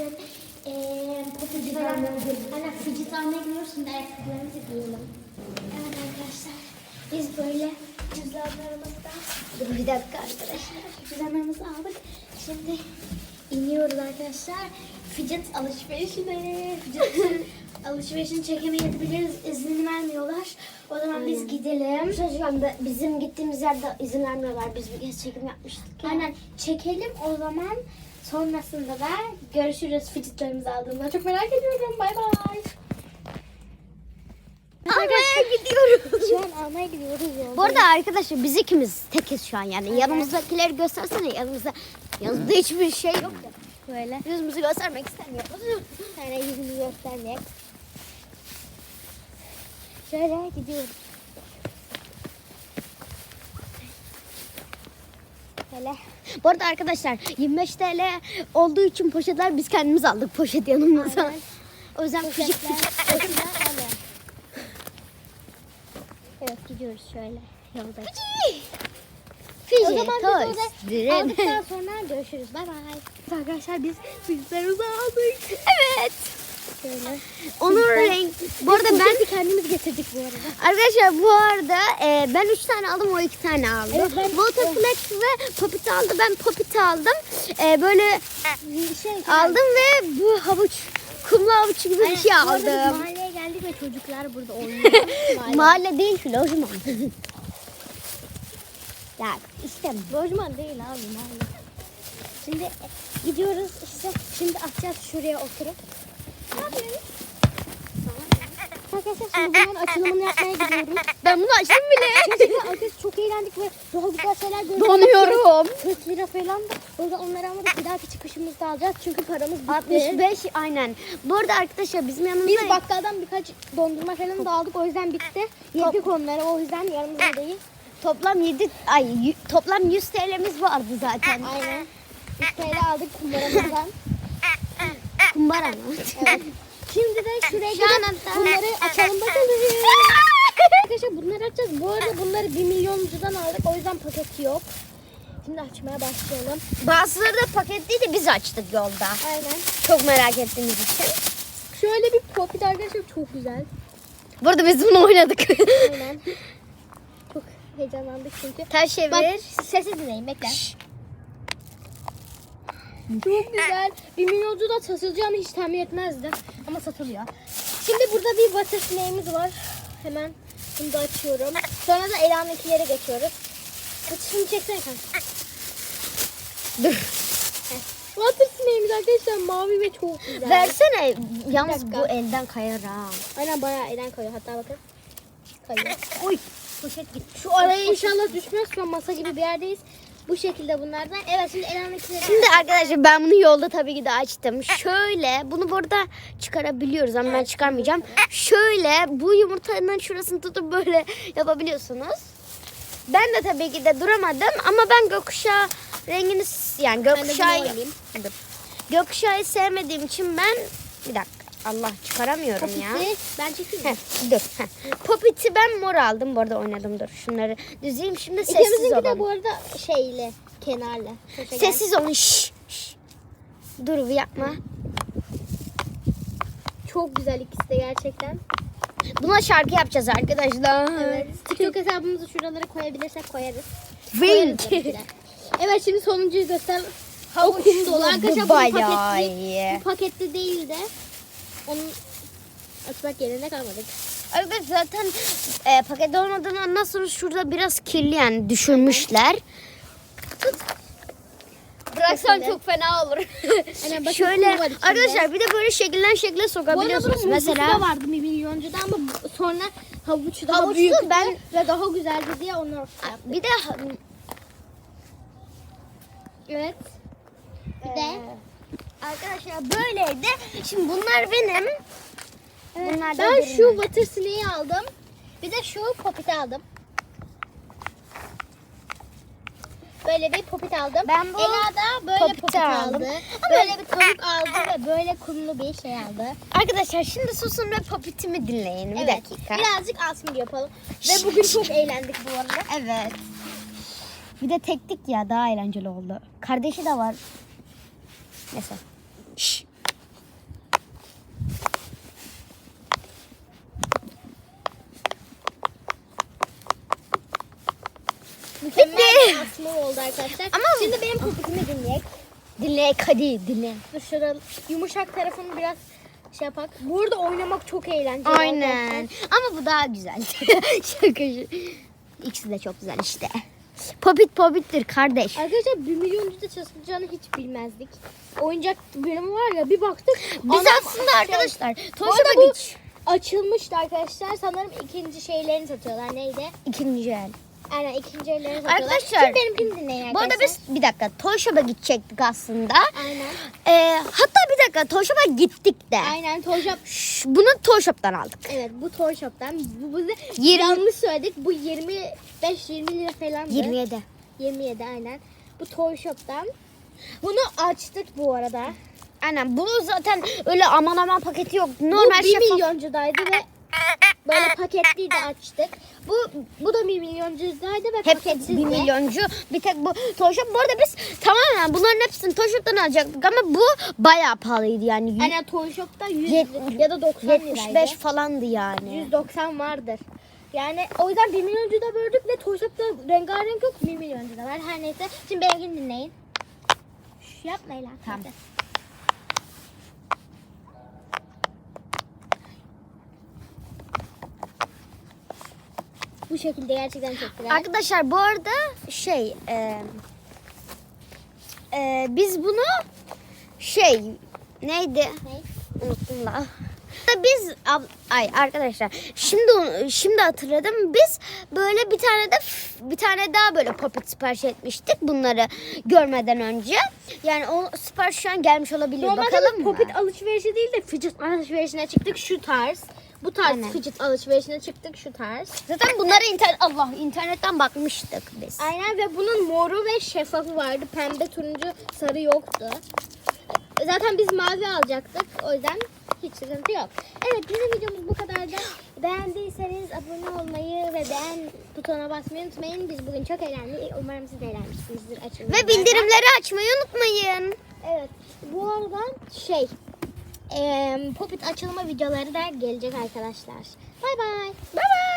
Hani fidget almaya gidiyoruz. Şimdi ayakkabılarımızı giyelim. Evet arkadaşlar. Biz böyle cüzdanlarımızda Dur bir dakika arkadaşlar. Cüzdanlarımızı aldık. Şimdi iniyoruz arkadaşlar. Fidget alışverişine. Fidget alışverişini çekemeyebiliriz. İzin vermiyorlar. O zaman biz gidelim. Çocuklar da bizim gittiğimiz yerde izin vermiyorlar. Biz bir kez çekim yapmıştık. ya. Aynen çekelim o zaman sonrasında da görüşürüz fidgetlerimizi aldığımda. Çok merak ediyorum. Bay bay. Almaya gidiyoruz. Şu an almaya gidiyoruz yolda. Bu arada arkadaşlar biz ikimiz tekiz şu an yani. Yanımızdakileri göstersene. Yanımızda yanımızda hiçbir şey yok ya. böyle. Yüzümüzü göstermek istemiyoruz. Yani yüzümü göstermeyek. Şöyle gidiyoruz. Böyle. Bu arada arkadaşlar 25 TL olduğu için poşetler biz kendimiz aldık poşet yanımıza. Aynen. O yüzden küçük Poşetler. Evet gidiyoruz şöyle yolda. Fiji, O zaman biz toys, orada dream. aldıktan sonra görüşürüz. Bay bay. Arkadaşlar biz fidgetlerimizi aldık. Evet. Şöyle. Onun renk. Bu arada ben Poşeti kendimiz getirdik bu arada. arkadaşlar bu arada e, ben 3 tane aldım o 2 tane aldı. Evet, ben- Waterflex ve Popit aldı. Ben Popit aldım. E, böyle Şey, aldım ve bu havuç kumlu havuç gibi bir şey aldım. mahalleye geldik ve çocuklar burada oynuyor. Mahalle. Mahalle değil ki lojman. ya işte Lojman değil abi mahalle. Şimdi gidiyoruz işte şimdi atacağız şuraya oturup. Ne yapıyoruz? Arkadaşlar şimdi bunun açılımını yapmaya gidiyoruz. ben bunu açtım bile. Gerçekten arkadaşlar çok eğlendik ve daha güzel şeyler gördük. Donuyorum. 40 lira falan da. O yüzden onları almadık. Bir dahaki çıkışımızda alacağız. Çünkü paramız bitti. 65 aynen. Bu arada arkadaşlar bizim yanımızda Biz bakkaldan birkaç dondurma falan da aldık. O yüzden bitti. Yedik onları. O yüzden yanımızda değil. toplam 7 ay y- toplam 100 TL'miz vardı zaten. Aynen. 100 TL aldık kumbaramızdan. Kumbara mı? Evet. Şimdi de şuraya gidip bunları açalım bakalım. Arkadaşlar bunları açacağız. Bu arada bunları 1 milyoncudan aldık. O yüzden paketi yok. Şimdi açmaya başlayalım. Bazıları da paketliydi biz açtık yolda. Aynen. Çok merak ettiğimiz için. Şöyle bir popit arkadaşlar çok güzel. Burada biz bunu oynadık. Aynen. çok heyecanlandık çünkü. Ters çevir. Bak sesi dinleyin bekle. Çok güzel. Bir milyoncu da satılacağını hiç tahmin etmezdim. Ama satılıyor. Şimdi burada bir snake'imiz var. Hemen bunu da açıyorum. Sonra da Ela'nınkilere geçiyoruz. Şunu çeksene kanka. Dur. Snake'imiz arkadaşlar mavi ve çok güzel. Versene. Yalnız bu elden kayar ha. Aynen bayağı elden kayıyor. Hatta bakın. Kayıyor. Oy. Poşet gitti. Şu araya inşallah düşmez. Şu an masa gibi bir yerdeyiz. Bu şekilde bunlardan. Evet şimdi Ela'nınkileri Şimdi arkadaşlar ben bunu yolda tabii ki de açtım. Şöyle bunu burada çıkarabiliyoruz ama ben çıkarmayacağım. Şöyle bu yumurtanın şurasını tutup böyle yapabiliyorsunuz. Ben de tabii ki de duramadım ama ben gökkuşağı rengini yani gökkuşağı gökkuşağı sevmediğim için ben bir dakika Allah çıkaramıyorum ya. Popit'i ben çekeyim. Heh, dur. Heh. Popit'i ben mor aldım. Bu arada oynadım dur. Şunları düzeyim şimdi sessiz İkimizinki de olun. bu arada şeyle, kenarla. Köşegen. Sessiz olun. Şşş. şşş. Dur bir yapma. Çok güzel ikisi de gerçekten. Buna şarkı yapacağız arkadaşlar. Evet. TikTok hesabımızı şuralara koyabilirsek koyarız. Koyarız tabii ki de. Evet şimdi sonuncuyu göster. Kum dolu. Arkadaşlar bu paketli, bu paketli değil de onun açmak yerine kalmadık. Arkadaşlar zaten e, paket olmadığını ondan sonra şurada biraz kirli yani düşürmüşler. Bıraksan çok fena olur. Aynen, bakın Şöyle kum var içinde. arkadaşlar bir de böyle şekillen şekle sokabiliyorsunuz. Mesela vardı bir milyoncuda ama sonra havuç daha Havuçlu büyüktü ben- ve daha güzeldi diye onu yaptık. bir de Evet. Bir de Ee, arkadaşlar böyleydi. Şimdi bunlar benim. Evet, Bunlar da ben şu water snake'i aldım. Bir de şu popit'i aldım. Böyle bir popit aldım. Ben bu Ela da böyle popit aldım. aldı. Ama- Böyle bir tavuk aldı ve böyle kumlu bir şey aldı. Arkadaşlar şimdi susun ve popitimi dinleyin. Bir evet. dakika. Birazcık asmir yapalım. Ve bugün çok eğlendik bu arada. Evet. Bir de tektik ya daha eğlenceli oldu. Kardeşi de var. Neyse. Şşş. mükemmel Bitti. bir asma oldu arkadaşlar. Ama- Şimdi benim popitimi dinleyek. Dinle hadi dinle. Dur şurada yumuşak tarafını biraz şey yapak. Burada oynamak çok eğlenceli. Aynen. arkadaşlar. Ama bu daha güzel. Şaka. İkisi de çok güzel işte. Popit popittir kardeş. Arkadaşlar 1 milyoncu da çalışacağını hiç bilmezdik. Oyuncak bölümü var ya bir baktık. Biz ana- aslında şey, arkadaşlar Toşaba bu açılmıştı arkadaşlar. Sanırım ikinci şeylerini satıyorlar. Neydi? İkinci el. Aynen ikinci ellerini satıyorlar. Arkadaşlar, Şimdi benimkini dinleyin Bu arada arkadaşlar. biz bir dakika Toşaba gidecektik aslında. Aynen. Ee, hatta bir dakika Toşaba gittik de. Aynen Toy Shop. Şş, Bunu Toşap'tan aldık. Evet bu Toy Shop'tan. Bu bize Yirmi- yanlış söyledik. Bu 25-20 lira falandı. 27. 27 aynen. Bu Toy Shop'tan. Bunu açtık bu arada. Aynen bunu zaten öyle aman aman paketi yok. Normal bu 1 şeffaf. milyoncudaydı ve böyle paketliydi açtık. Bu bu da 1 milyoncudaydı ve Hep paketsizdi. 1 milyoncu. Bir tek bu Toşap. Bu arada biz tamamen bunların hepsini Toşap'tan alacaktık ama bu bayağı pahalıydı yani. Y- Aynen Toy Shop'ta 100 Yet- ya da 90 75 liraydı. falandı yani. 190 vardır. Yani o yüzden 1 milyoncu da böldük ve Toy Shop'ta rengarenk yok 1 milyoncu da var. Her neyse. Şimdi benimkini dinleyin. Şş, yapma Ela. Tamam. hadi. Bu şekilde gerçekten çok güzel. Arkadaşlar bu arada şey e, e, biz bunu şey neydi Ne? unuttum da. Biz ay arkadaşlar şimdi şimdi hatırladım biz böyle bir tane de bir tane daha böyle popit sipariş etmiştik bunları görmeden önce. Yani o sipariş şu an gelmiş olabilir Normalde bakalım mı? popit alışverişi değil de fidget alışverişine çıktık şu tarz. Bu tarz Aynen. fidget alışverişine çıktık şu tarz. Zaten bunları internet Allah internetten bakmıştık biz. Aynen ve bunun moru ve şeffafı vardı. Pembe, turuncu, sarı yoktu. Zaten biz mavi alacaktık. O yüzden hiç sıkıntı yok. Evet bizim videomuz bu kadardı. Beğendiyseniz abone olmayı ve beğen butonuna basmayı unutmayın. Biz bugün çok eğlendik. Umarım siz de eğlenmişsinizdir. Açın Ve bildirimleri açmayı unutmayın. Evet. Bu arada şey eee popit açılma videoları da gelecek arkadaşlar. Bay bay. Bye bye.